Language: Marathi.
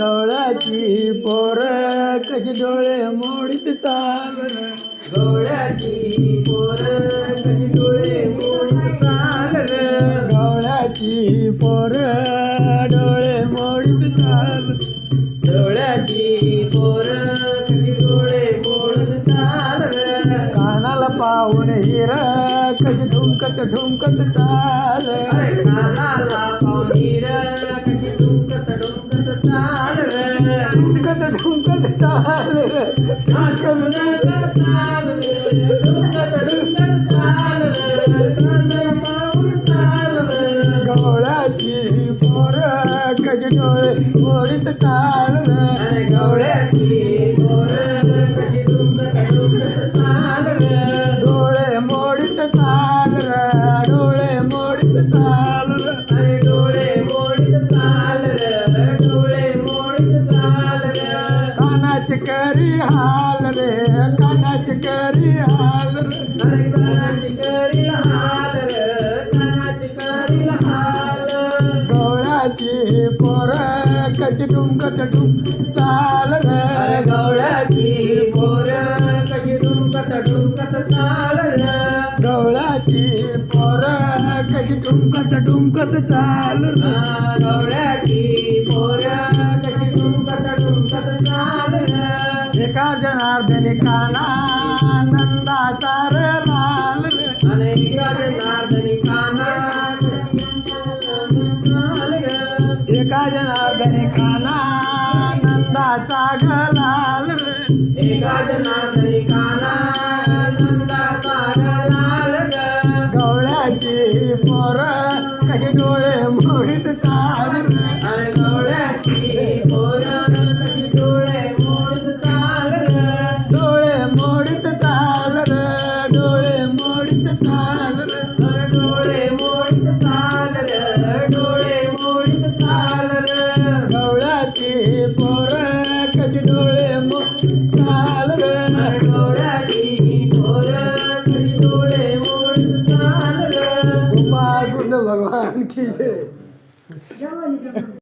गवळ्याची पोर कशी डोळे मोडीत चाल र. गवळ्याची पोर कशी डोळे मोडून चाल र गवळ्याची पोर डोळे मोडीत चाल डोळ्याची पोर कशी डोळे मोडून चाल र कानाला पाहून हिर कशी ठुमकत ठुमकत चाल कानाला पाहुणीर कशी गवळ्याची पोर कशी डोळे मोडीत चाल गवळ्याची डोळे मोडीत चाल. डोळे मोडीत चाल डोळे मोडीत चाल डोळे मोडीत चाल करी हाल रे कानाची करी हाल रे. कानाची करील हाल र कानाची हाल पोर कशी ठुमकत ठुम चाल अरे रे गवळ्याची पोर कशी डुंकत डुंकत चाल र. गवळ्याची पोर कशी ठुमकत ठुमकत चाल रे. गवळ्याची एका जनार्दनी काना नंदाचा लाल जनार्दनी एका जनार्दनी काना नंदाचा गलाल रे. एका जनार्दनी काना नंदाचा लाल ग. गवळ्याची पोर कशी डोळे मोडीत भगवान की जय